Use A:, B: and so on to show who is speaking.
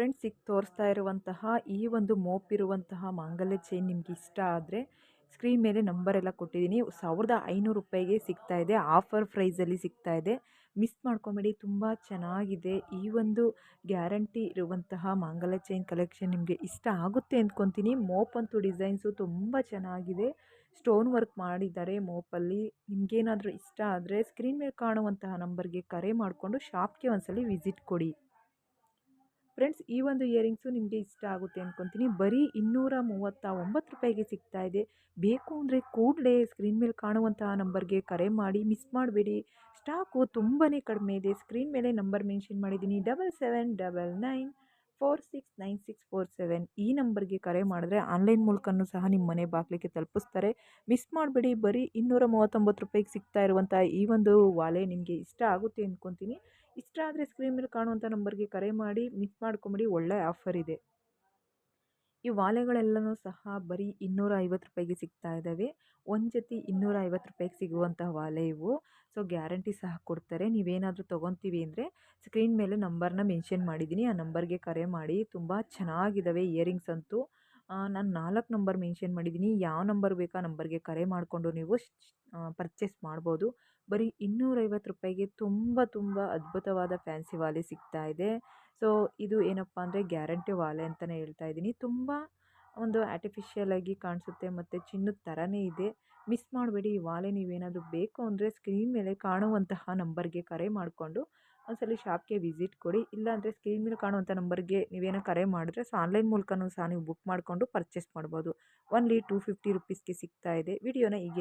A: Friends ತೋರಿಸ್ತಾ ಇರುವಂತಹ ಈ ಒಂದು ಮೋಪ್ ಇರುವಂತಹ ಮಾಂಗಲ್ಯ ಚೈನ್ ನಿಮ್ಗೆ ಇಷ್ಟ ಆದರೆ ಸ್ಕ್ರೀನ್ ಮೇಲೆ ನಂಬರ್ ಎಲ್ಲ ಕೊಟ್ಟಿದ್ದೀನಿ. ಸಾವಿರದ ಐನೂರು ರೂಪಾಯಿಗೆ ಸಿಗ್ತಾ ಇದೆ. ಆಫರ್ ಪ್ರೈಸಲ್ಲಿ ಸಿಗ್ತಾ ಇದೆ. ಮಿಸ್ ಮಾಡ್ಕೊಬೇಡಿ. ತುಂಬ ಚೆನ್ನಾಗಿದೆ. ಈ ಒಂದು ಗ್ಯಾರಂಟಿ ಇರುವಂತಹ ಮಾಂಗಲ್ಯ ಚೈನ್ ಕಲೆಕ್ಷನ್ ನಿಮಗೆ ಇಷ್ಟ ಆಗುತ್ತೆ ಅಂದ್ಕೊತೀನಿ. ಮೋಪ್ ಅಂತೂ ಡಿಸೈನ್ಸು ತುಂಬ ಚೆನ್ನಾಗಿದೆ. ಸ್ಟೋನ್ ವರ್ಕ್ ಮಾಡಿದ್ದಾರೆ ಮೋಪಲ್ಲಿ. ನಿಮಗೇನಾದರೂ ಇಷ್ಟ ಆದರೆ ಸ್ಕ್ರೀನ್ ಮೇಲೆ ಕಾಣುವಂತಹ ನಂಬರ್ಗೆ ಕರೆ ಮಾಡಿಕೊಂಡು ಶಾಪ್ಗೆ ಒಂದ್ಸಲಿ ವಿಸಿಟ್ ಕೊಡಿ. ಫ್ರೆಂಡ್ಸ್, ಈ ಒಂದು ಇಯರಿಂಗ್ಸು ನಿಮಗೆ ಇಷ್ಟ ಆಗುತ್ತೆ ಅಂದ್ಕೊತೀನಿ ಬರೀ ಇನ್ನೂರ ಮೂವತ್ತ ಒಂಬತ್ತು ರೂಪಾಯಿಗೆ ಸಿಗ್ತಾ ಇದೆ. ಬೇಕು ಅಂದರೆ ಕೂಡಲೇ ಸ್ಕ್ರೀನ್ ಮೇಲೆ ಕಾಣುವಂತಹ ನಂಬರ್ಗೆ ಕರೆ ಮಾಡಿ, ಮಿಸ್ ಮಾಡಬೇಡಿ. ಸ್ಟಾಕು ತುಂಬಾ ಕಡಿಮೆ ಇದೆ. ಸ್ಕ್ರೀನ್ ಮೇಲೆ ನಂಬರ್ ಮೆನ್ಷನ್ ಮಾಡಿದ್ದೀನಿ. Double seven double nine four six nine six four seven ಈ ನಂಬರ್ಗೆ ಕರೆ ಮಾಡಿದ್ರೆ ಆನ್ಲೈನ್ ಮೂಲಕನೂ ಸಹ ನಿಮ್ಮ ಮನೆ ಬಾಗಿಲಿಗೆ ತಲುಪಿಸ್ತಾರೆ. ಮಿಸ್ ಮಾಡಬೇಡಿ, ಬರೀ ಇನ್ನೂರ ಮೂವತ್ತೊಂಬತ್ತು ರೂಪಾಯಿಗೆ ಸಿಗ್ತಾ ಇರುವಂಥ ಈ ಒಂದು ವಾಲೆ ನಿಮಗೆ ಇಷ್ಟ ಆಗುತ್ತೆ ಅಂದ್ಕೊತೀನಿ ಇಷ್ಟ ಆದರೆ ಸ್ಕ್ರೀನ್ ಮೇಲೆ ಕಾಣುವಂಥ ನಂಬರ್ಗೆ ಕರೆ ಮಾಡಿ, ಮಿಸ್ ಮಾಡ್ಕೊಂಬಿಡಿ, ಒಳ್ಳೆ ಆಫರ್ ಇದೆ. ಈ ವಾಲೆಗಳೆಲ್ಲನೂ ಸಹ ಬರೀ ಇನ್ನೂರ ಐವತ್ತು ರೂಪಾಯಿಗೆ ಸಿಗ್ತಾ ಇದ್ದಾವೆ. ಒಂದು ಜೊತೆ ಇನ್ನೂರ ಐವತ್ತು ರೂಪಾಯಿಗೆ ಸಿಗುವಂತಹ ವಾಲೆ ಇವು. ಸೊ, ಗ್ಯಾರಂಟಿ ಸಹ ಕೊಡ್ತಾರೆ. ನೀವೇನಾದರೂ ತೊಗೊತೀವಿ ಅಂದರೆ ಸ್ಕ್ರೀನ್ ಮೇಲೆ ನಂಬರ್ನ ಮೆನ್ಷನ್ ಮಾಡಿದ್ದೀನಿ. ಆ ನಂಬರ್ಗೆ ಕರೆ ಮಾಡಿ. ತುಂಬ ಚೆನ್ನಾಗಿದ್ದಾವೆ ಇಯರಿಂಗ್ಸ್ ಅಂತೂ. ನಾನು ನಾಲ್ಕು ನಂಬರ್ ಮೆನ್ಷನ್ ಮಾಡಿದ್ದೀನಿ ಯಾವ ನಂಬರ್ ಬೇಕು ಆ ನಂಬರ್ಗೆ ಕರೆ ಮಾಡಿಕೊಂಡು ನೀವು ಪರ್ಚೇಸ್ ಮಾಡ್ಬೋದು. ಬರೀ ಇನ್ನೂರೈವತ್ತು ರೂಪಾಯಿಗೆ ತುಂಬ ತುಂಬ ಅದ್ಭುತವಾದ ಫ್ಯಾನ್ಸಿ ವಾಲೆ ಸಿಗ್ತಾ ಇದೆ. ಸೊ, ಇದು ಏನಪ್ಪ ಅಂದರೆ ಗ್ಯಾರಂಟಿ ವಾಲೆ ಅಂತಲೇ ಹೇಳ್ತಾ ಇದ್ದೀನಿ ತುಂಬ ಒಂದು ಆರ್ಟಿಫಿಷಿಯಲ್ ಆಗಿ ಕಾಣಿಸುತ್ತೆ ಮತ್ತು ಚಿನ್ನದ ಥರನೇ ಇದೆ. ಮಿಸ್ ಮಾಡಬೇಡಿ, ಈ ವಾಲೆ ನೀವೇನಾದರೂ ಬೇಕು ಅಂದರೆ ಸ್ಕ್ರೀನ್ ಮೇಲೆ ಕಾಣುವಂತಹ ನಂಬರ್ಗೆ ಕರೆ ಮಾಡಿಕೊಂಡು ಒಂದ್ಸಲ ಶಾಪ್ಗೆ ವಿಸಿಟ್ ಕೊಡಿ, ಇಲ್ಲಾಂದರೆ ಸ್ಕ್ರೀನ್ ಮೇಲೆ ಕಾಣುವಂಥ ನಂಬರ್ಗೆ ನೀವೇನೋ ಕರೆ ಮಾಡಿದ್ರೆ ಸೊ ಆನ್ಲೈನ್ ಮೂಲಕನೂ ಸಹ ನೀವು ಬುಕ್ ಮಾಡಿಕೊಂಡು ಪರ್ಚೇಸ್ ಮಾಡ್ಬೋದು. ಒನ್ಲಿ ಟೂ ಫಿಫ್ಟಿ ರುಪೀಸ್ಗೆ ಸಿಗ್ತಾ ಇದೆ. ವಿಡಿಯೋನ ಹೀಗೆ